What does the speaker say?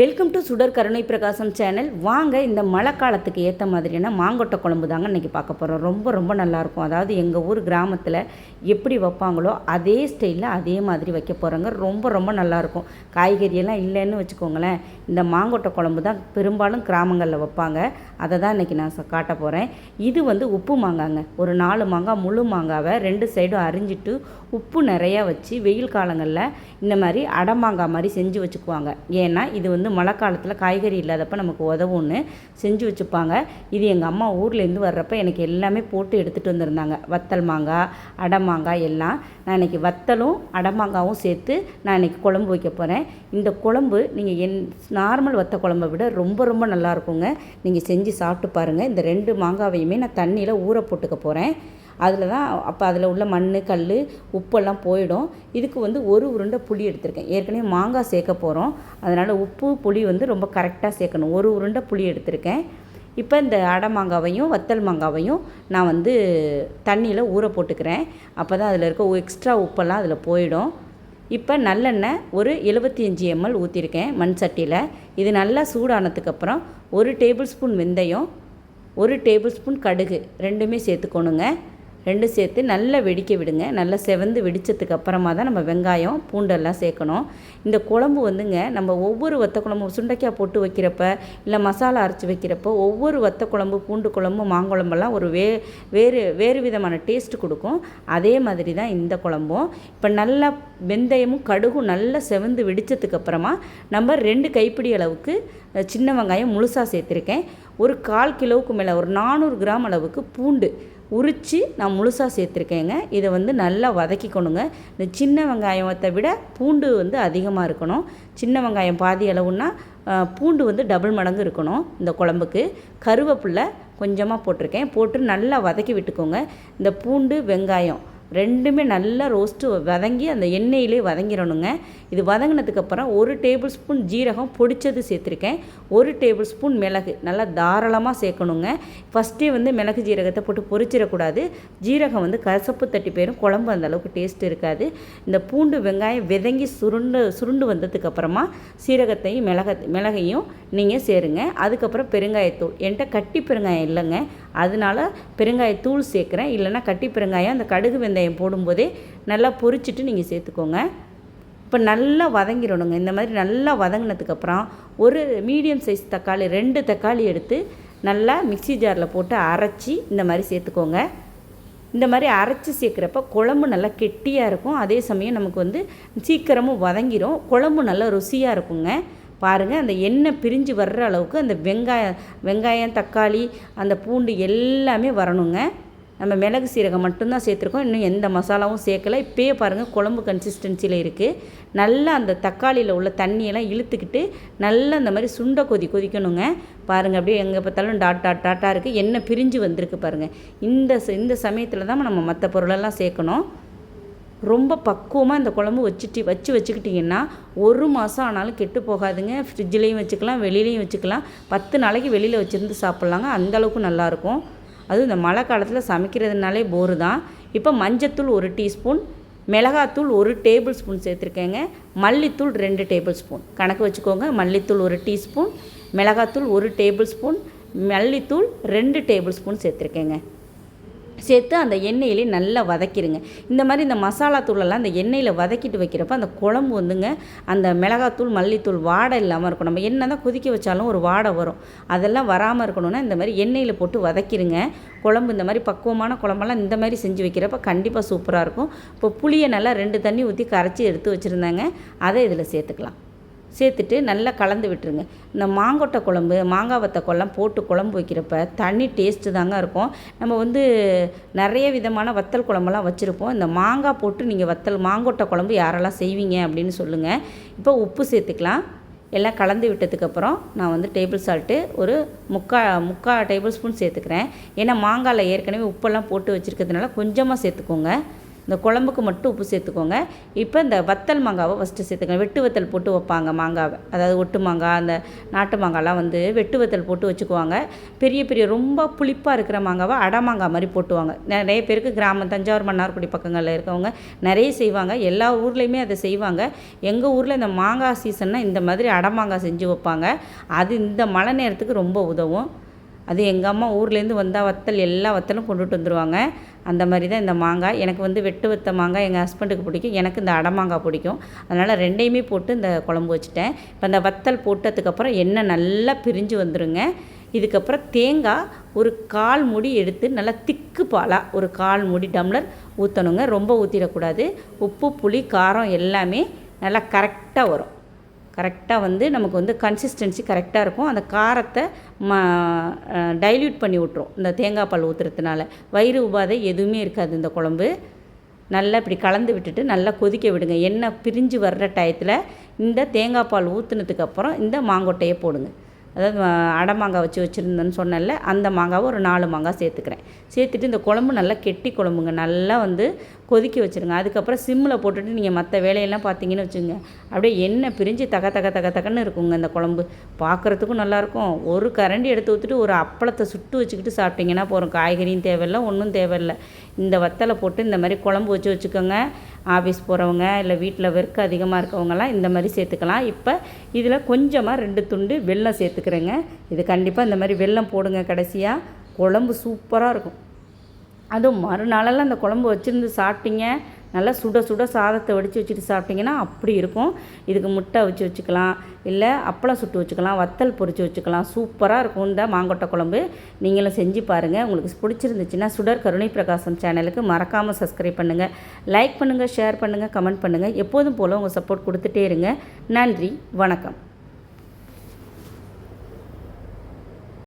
Welcome to சுடர் கருணை பிரகாசம் சேனல் வாங்க இந்த மழை காலத்துக்கு ஏற்ற மாதிரியான மாங்கொட்டை குழம்பு தாங்க இன்றைக்கி பார்க்க போகிறோம் ரொம்ப ரொம்ப நல்லாயிருக்கும் அதாவது எங்கள் ஊர் கிராமத்தில் எப்படி வைப்பாங்களோ அதே ஸ்டைலில் அதே மாதிரி வைக்க போகிறோங்க ரொம்ப ரொம்ப நல்லாயிருக்கும் காய்கறியெல்லாம் இல்லைன்னு வச்சுக்கோங்களேன் இந்த மாங்கொட்டை குழம்பு தான் பெரும்பாலும் கிராமங்களில் வைப்பாங்க. அதை தான் இன்றைக்கி நான் காட்ட போகிறேன் இது வந்து உப்பு மாங்காங்க. ஒரு நாலு மாங்காய் முழு மாங்காவை ரெண்டு சைடும் அரிஞ்சிட்டு உப்பு நிறையா வச்சு வெயில் காலங்களில் இந்த மாதிரி அடமாங்காய் மாதிரி செஞ்சு வச்சுக்குவாங்க. ஏன்னா இது வந்து மழை காலத்தில் காய்கறி இல்லாதப்ப நமக்கு உதவும்னு செஞ்சு வச்சுப்பாங்க. இது எங்கள் அம்மா ஊர்லேருந்து வர்றப்ப எனக்கு எல்லாமே போட்டு எடுத்துகிட்டு வந்திருந்தாங்க. வத்தல் மாங்காய் அடமாங்காய் எல்லாம். நான் இன்னைக்கு வத்தலும் அடமாங்காவும் சேர்த்து நான் இன்னைக்கு குழம்பு வைக்க போகிறேன் இந்த குழம்பு நீங்கள் என் நார்மல் வத்த குழம்பை விட ரொம்ப ரொம்ப நல்லா இருக்குங்க. நீங்கள் செஞ்சு சாப்பிட்டு பாருங்கள் இந்த ரெண்டு மாங்காவையுமே நான் தண்ணியில் ஊற போட்டுக்க போகிறேன் அதில் தான் அப்போ அதில் உள்ள மண் கல் உப்பெல்லாம் போயிடும். இதுக்கு வந்து ஒரு உருண்டை புளி எடுத்திருக்கேன். ஏற்கனவே மாங்காய் சேர்க்க போகிறோம் அதனால் உப்பு புளி வந்து ரொம்ப கரெக்டாக சேர்க்கணும். ஒரு உருண்டை புளி எடுத்திருக்கேன். இப்போ இந்த அடை மாங்காவையும் வத்தல் மாங்காவையும் நான் வந்து தண்ணியில் ஊற போட்டுக்கிறேன். அப்போ தான் அதில் இருக்க எக்ஸ்ட்ரா உப்பெல்லாம் அதில் போயிடும். இப்போ நல்லெண்ணெய் ஒரு 75 அஞ்சு எம்எல் ஊற்றிருக்கேன் மண் சட்டியில். இது நல்லா சூடானதுக்கப்புறம் ஒரு டேபிள் ஸ்பூன் வெந்தயம் ஒரு டேபிள் ஸ்பூன் கடுகு ரெண்டுமே சேர்த்துக்கணுங்க. ரெண்டும் சேர்த்து நல்லா வெடிக்க விடுங்க. நல்லா செவந்து வெடித்ததுக்கு அப்புறமா தான் நம்ம வெங்காயம் பூண்டெல்லாம் சேர்க்கணும். இந்த குழம்பு வந்துங்க நம்ம ஒவ்வொரு வத்த குழம்பு சுண்டைக்காய் போட்டு வைக்கிறப்ப இல்லை மசாலா அரைச்சி வைக்கிறப்ப ஒவ்வொரு வத்த குழம்பு பூண்டு குழம்பு மாங்குழம்பெல்லாம் ஒரு வே வேறு வேறு விதமான டேஸ்ட் கொடுக்கும். அதே மாதிரி தான் இந்த குழம்பும். இப்போ நல்லா வெந்தயமும் கடுகும் நல்லா செவந்து வெடித்ததுக்கு அப்புறமா நம்ம ரெண்டு கைப்பிடி அளவுக்கு சின்ன வெங்காயம் முழுசாக சேர்த்துருக்கேன். ஒரு கால் கிலோவுக்கு மேலே ஒரு நானூறு கிராம் அளவுக்கு பூண்டு. உரித்து நான் முழுசாக சேர்த்துருக்கேங்க. இதை வந்து நல்லா வதக்கிக்கணுங்க. இந்த சின்ன வெங்காயத்தை விட பூண்டு வந்து அதிகமாக இருக்கணும். சின்ன வெங்காயம் பாதி அளவுன்னா பூண்டு வந்து டபுள் மடங்கு இருக்கணும் இந்த குழம்புக்கு. கருவேப்பிலை கொஞ்சமாக போட்டிருக்கேன். போட்டு நல்லா வதக்கி விட்டுக்கோங்க. இந்த பூண்டு வெங்காயம் ரெண்டுமே நல்லா ரோஸ்ட்டு வதங்கி அந்த எண்ணெயிலே வதங்கிடணுங்க இது வதங்கினதுக்கப்புறம் ஒரு டேபிள் ஸ்பூன் ஜீரகம் பொடிச்சது சேர்த்துருக்கேன். ஒரு டேபிள் ஸ்பூன் மிளகு நல்லா தாராளமாக சேர்க்கணுங்க. ஃபஸ்ட்டே வந்து மிளகு ஜீரகத்தை போட்டு பொரிச்சிடக்கூடாது. ஜீரகம் வந்து கசப்பு தட்டி போயிடும் குழம்பு அந்தளவுக்கு டேஸ்ட் இருக்காது. இந்த பூண்டு வெங்காயம் விதங்கி சுருண்டு சுருண்டு வந்ததுக்கப்புறமா சீரகத்தையும் மிளக மிளகையும் நீங்கள் சேருங்க. அதுக்கப்புறம் பெருங்காயத்தூள். என்கிட்ட கட்டி பெருங்காயம் இல்லைங்க. அதனால பெருங்காயத்தூள் சேர்க்குறேன். இல்லைன்னா கட்டி பெருங்காயம் அந்த கடுகு வெந்தயம் போடும்போதே நல்லா பொரிச்சிட்டு நீங்கள் சேர்த்துக்கோங்க. இப்போ நல்லா வதங்கிடணுங்க. இந்த மாதிரி நல்லா வதங்கினதுக்கப்புறம் ஒரு மீடியம் சைஸ் தக்காளி ரெண்டு தக்காளி எடுத்து நல்லா மிக்ஸி ஜாரில் போட்டு அரைச்சி இந்த மாதிரி சேர்த்துக்கோங்க. இந்த மாதிரி அரைச்சி சேர்க்குறப்ப குழம்பு நல்லா கெட்டியாக இருக்கும். அதே சமயம் நமக்கு வந்து சீக்கிரமும் வதங்கிரும். குழம்பு நல்லா ருசியாக இருக்குங்க. பாருங்கள் அந்த எண்ணெய் பிரிஞ்சு வர்ற அளவுக்கு அந்த வெங்காயம் வெங்காயம் தக்காளி அந்த பூண்டு எல்லாமே வரணுங்க. நம்ம மிளகு சீரகம் மட்டும்தான் சேர்த்துருக்கோம். இன்னும் எந்த மசாலாவும் சேர்க்கல. இப்போயே பாருங்கள் குழம்பு கன்சிஸ்டன்சியில் இருக்குது நல்லா அந்த தக்காளியில் உள்ள தண்ணியெல்லாம் இழுத்துக்கிட்டு நல்லா அந்த மாதிரி சுண்ட கொதி கொதிக்கணுங்க. பாருங்கள் அப்படியே எங்கே பார்த்தாலும் டாட் டாட் டாட்டாக இருக்குது எண்ணெய் பிரிஞ்சு வந்திருக்கு பாருங்கள் இந்த ச- இந்த சமயத்தில் தான் நம்ம மற்ற பொருளெல்லாம் சேர்க்கணும். ரொம்ப பக்குவமாக இந்த குழம்பு வச்சுட்டு வச்சு வச்சுக்கிட்டிங்கன்னா ஒரு மாதம் ஆனாலும் கெட்டு போகாதுங்க. ஃப்ரிட்ஜ்லேயும் வச்சுக்கலாம் வெளியிலையும் வச்சுக்கலாம். பத்து நாளைக்கு வெளியில் வச்சுருந்து சாப்பிட்லாங்க. அந்த அளவுக்கு நல்லாயிருக்கும். அதுவும் இந்த மழை காலத்தில் சமைக்கிறதுனாலே போரு தான். இப்போ மஞ்சத்தூள் ஒரு டீஸ்பூன் மிளகாத்தூள் ஒரு டேபிள் ஸ்பூன் சேர்த்துருக்கேங்க. மல்லித்தூள் ரெண்டு டேபிள் ஸ்பூன். கணக்கு வச்சுக்கோங்க. மல்லித்தூள் ஒரு டீஸ்பூன் மிளகாத்தூள் ஒரு டேபிள் ஸ்பூன் மல்லித்தூள் ரெண்டு டேபிள் ஸ்பூன் சேர்த்துருக்கேங்க. சேர்த்து அந்த எண்ணெயிலே நல்லா வதக்கிடுங்க இந்த மாதிரி இந்த மசாலா தூளெல்லாம் அந்த எண்ணெயில் வதக்கிட்டு வைக்கிறப்ப அந்த குழம்பு வந்துங்க அந்த மிளகாத்தூள் மல்லித்தூள் வாடை இல்லாமல் இருக்கும். நம்ம என்ன தான் கொதிக்க வச்சாலும் ஒரு வாடை வரும். அதெல்லாம் வராமல் இருக்கணும்னா இந்த மாதிரி எண்ணெயில் போட்டு வதக்கிடுங்க குழம்பு இந்த மாதிரி பக்குவமான குழம்பெல்லாம் இந்த மாதிரி செஞ்சு வைக்கிறப்ப கண்டிப்பாக சூப்பராக இருக்கும். இப்போ புளியை நல்லா ரெண்டு தண்ணி ஊற்றி கரைச்சி எடுத்து வச்சுருந்தாங்க. அதை இதில் சேர்த்துக்கலாம். சேர்த்துட்டு நல்லா கலந்து விட்டுருங்க. இந்த மாங்கொட்டை குழம்பு மாங்காய் வத்த போட்டு குழம்பு வைக்கிறப்ப தனி டேஸ்ட்டு தாங்க இருக்கும். நம்ம வந்து நிறைய விதமான வத்தல் குழம்பெல்லாம் வச்சுருப்போம். இந்த மாங்காய் போட்டு நீங்கள் வத்தல் மாங்கொட்டை குழம்பு யாரெல்லாம் செய்வீங்க அப்படின்னு சொல்லுங்கள் இப்போ உப்பு சேர்த்துக்கலாம். எல்லாம் கலந்து விட்டதுக்கப்புறம் நான் வந்து டேபிள் சால்ட்டு ஒரு முக்கா முக்கா டேபிள் ஸ்பூன் சேர்த்துக்கிறேன். ஏன்னா மாங்காயில் ஏற்கனவே உப்பெல்லாம் போட்டு வச்சுருக்கிறதுனால கொஞ்சமாக சேர்த்துக்கோங்க. இந்த குழம்புக்கு மட்டும் உப்பு சேர்த்துக்கோங்க. இப்போ இந்த வத்தல் மாங்காவை ஃபஸ்ட்டு சேர்த்துக்கோங்க. வெட்டு வத்தல் போட்டு வைப்பாங்க மாங்காவை. அதாவது ஒட்டு மாங்காய் அந்த நாட்டு மாங்காய்லாம் வந்து வெட்டு வத்தல் போட்டு வச்சுக்குவாங்க. பெரிய பெரிய ரொம்ப புளிப்பாக இருக்கிற மாங்காவை அடை மாங்காய் மாதிரி போட்டுவாங்க. நிறைய பேருக்கு கிராமம் தஞ்சாவூர் மன்னார்குடி பக்கங்களில் இருக்கவங்க நிறைய செய்வாங்க. எல்லா ஊர்லேயுமே அதை செய்வாங்க. எங்கள் ஊரில் இந்த மாங்காய் சீசன்னா இந்த மாதிரி அடை மாங்காய் செஞ்சு வைப்பாங்க. அது இந்த மழை நேரத்துக்கு ரொம்ப உதவும். அது எங்கள் அம்மா ஊர்லேருந்து வந்தால் வத்தல் எல்லா வத்தலும் கொண்டுட்டு வந்துடுவாங்க அந்த மாதிரி தான் இந்த மாங்காய். எனக்கு வந்து வெட்டு வத்த மாங்காய் எங்கள் ஹஸ்பண்டுக்கு பிடிக்கும். எனக்கு இந்த அடை மாங்காய் பிடிக்கும். அதனால் ரெண்டையுமே போட்டு இந்த குழம்பு வச்சுட்டேன். இப்போ இந்த வத்தல் போட்டதுக்கப்புறம் எண்ணெய் நல்லா பிரிஞ்சு வந்துருங்க. இதுக்கப்புறம் தேங்காய் ஒரு கால் முடி எடுத்து நல்லா திக்கு பாலாக ஒரு கால் முடி டம்ளர் ஊற்றணுங்க ரொம்ப ஊற்றிடக்கூடாது உப்பு புளி காரம் எல்லாமே நல்லா கரெக்டாக வரும். கரெக்டாக வந்து நமக்கு வந்து கன்சிஸ்டன்சி கரெக்டாக இருக்கும். அந்த காரத்தை ம டைல்யூட் பண்ணி விட்ரும் இந்த தேங்காய் பால் ஊற்றுறதுனால வயிறு உபாதை எதுவுமே இருக்காது இந்த குழம்பு. நல்லா இப்படி கலந்து விட்டுட்டு நல்லா கொதிக்க விடுங்க. எண்ணெய் பிரிஞ்சு வர்ற டயத்தில் இந்த தேங்காய் பால் ஊற்றுனதுக்கப்புறம் இந்த மாங்கொட்டையை போடுங்க. அதாவது அடை மாங்காய் வச்சு வச்சுருந்தேன்னு சொன்னல அந்த மாங்காவை ஒரு நாலு மாங்காய் சேர்த்துக்கிறேன். சேர்த்துட்டு இந்த குழம்பு நல்லா கெட்டி குழம்புங்க. நல்லா வந்து கொதிக்க வச்சுருங்க. அதுக்கப்புறம் சிம்மில் போட்டுட்டு நீங்கள் மற்ற வேலையெல்லாம் பார்த்தீங்கன்னு வச்சுங்க அப்படியே எண்ணெய் பிரிஞ்சு தக தக தக தகன்னு இருக்குங்க இந்த குழம்பு. பார்க்குறதுக்கும் நல்லாயிருக்கும் ஒரு கரண்டி எடுத்து ஊற்றிட்டு ஒரு அப்பளத்தை சுட்டு வச்சுக்கிட்டு சாப்பிட்டிங்கன்னா போகிறோம் காய்கறியும் தேவையில்லை ஒன்றும் தேவையில்லை. இந்த வத்தலை போட்டு இந்த மாதிரி குழம்பு வச்சு வச்சுக்கோங்க. ஆஃபீஸ் போகிறவங்க இல்லை வீட்டில் வெறுக்க அதிகமாக இருக்கவங்கலாம் இந்த மாதிரி சேர்த்துக்கலாம். இப்போ இதில் கொஞ்சமாக ரெண்டு துண்டு வெல்லம் சேர்த்துக்கிறேங்க. இது கண்டிப்பாக இந்த மாதிரி வெல்லம் போடுங்க கடைசியாக குழம்பு சூப்பராக இருக்கும். அதுவும் மறுநாளெல்லாம் அந்த குழம்பு வச்சுருந்து சாப்பிட்டீங்க. நல்லா சுட சுட சாதத்தை வடித்து வச்சுட்டு சாப்பிட்டிங்கன்னா அப்படி இருக்கும். இதுக்கு முட்டை வச்சு வச்சுக்கலாம். இல்லை அப்பளம் சுட்டு வச்சுக்கலாம். வத்தல் பொரித்து வச்சுக்கலாம். சூப்பராக இருக்கும் இந்த மாங்கொட்டை குழம்பு. நீங்களும் செஞ்சு பாருங்கள் உங்களுக்கு பிடிச்சிருந்துச்சுன்னா சுடர் கருணை பிரகாசம் சேனலுக்கு மறக்காமல் சப்ஸ்கிரைப் பண்ணுங்கள் லைக் பண்ணுங்கள் ஷேர் பண்ணுங்கள் கமெண்ட் பண்ணுங்கள் எப்போதும் போல் உங்கள் சப்போர்ட் கொடுத்துட்டே இருங்க. நன்றி வணக்கம்.